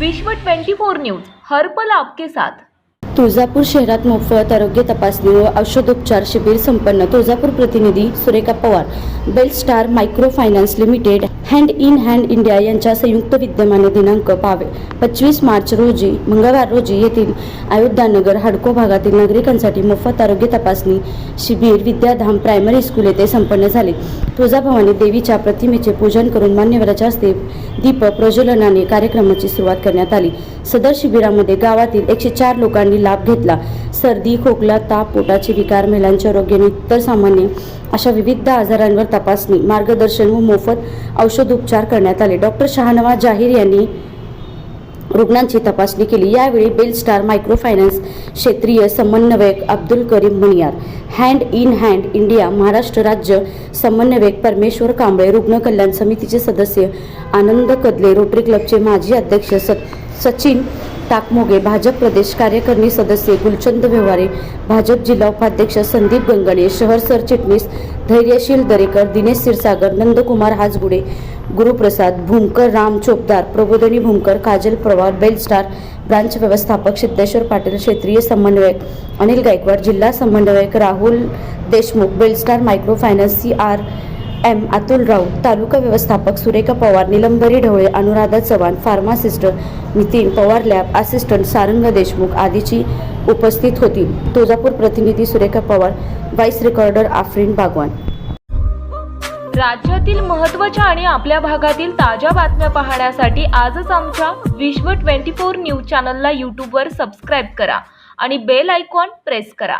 विश्व 24 न्यूज हर्पल आपके साथ. तुळजापूर शहरात मोफत आरोग्य तपासणी व औषधोपचार शिबिर संपन्न. तुळजापूर प्रतिनिधी Surekha Pawar Bel Star micro finance limited Hand in Hand India यांच्या संयुक्त विद्यमाने दिनांक पावे. पंचवीस मार्च रोजी मंगळवार रोजी येथील अयोध्यानगर हडको भागातील नागरिकांसाठी मोफत आरोग्य तपासणी शिबिर विद्याधाम प्रायमरी स्कूल येथे संपन्न झाले. तुळजाभवानी देवीच्या प्रतिमेचे पूजन करून मान्यवराच्या हस्ते दीप प्रज्वलनाने कार्यक्रमाची सुरुवात करण्यात आली. सदर शिबिरामध्ये गावातील एकशे चार लोकांनी लाभ घेतला. सर्दी खोकला ताप पोटाचे विकार महिलांचे आरोग्य आणि इतर सामान्य अशा विविध आजारांवर तपासणी मार्गदर्शन व मोफत औषधोपचार करण्यात आले. डॉक्टर शहानवाज जाहीर यांनी रुग्णांची तपासणी केली. यावेळी बेल स्टार मायक्रो फायनान्स क्षेत्रीय समन्वयक Abdul Karim Muniyar Hand in Hand India Maharashtra राज्य समन्वयक परमेश्वर कांबळे रुग्ण कल्याण समितीचे सदस्य आनंद कदले रोटरी क्लबचे माजी अध्यक्ष स सचिन टाकमोगे भाजप प्रदेश कार्यकारिणी सदस्य गुलचंद व्यवहारे भाजप जिल्हा उपाध्यक्ष संदीप गंगणे शहर सरचिटणीस Dhairyasheel Darekar Dinesh Kshirsagar Nandkumar Hajgude Guruprasad Bhumkar Ram Chopdar Prabodhani Bhumkar Kajal Pawar Bel Star branch व्यवस्थापक सिद्धेश्वर पाटील क्षेत्रीय समन्वयक अनिल गायकवाड जिल्हा समन्वयक Rahul Deshmukh Belstar micro finance C R M. Atul Raut तालुका व्यवस्थापक Surekha Pawar Nilambari Dhavale Anuradha Chavan pharmacist Nitin Pawar lab assistant Sarang Deshmukh आदीची उपस्थित होती. तुळजापूर प्रतिनिधी Surekha Pawar voice recorder Afreen Bagwan. राज्यातील महत्त्वाच्या आणि आपल्या भागातील ताज्या बातम्या पाहण्यासाठी आजच आमच्या विश्व 24 न्यूज चॅनलला यूट्यूबवर सबस्क्राईब करा आणि बेल आयकॉन प्रेस करा.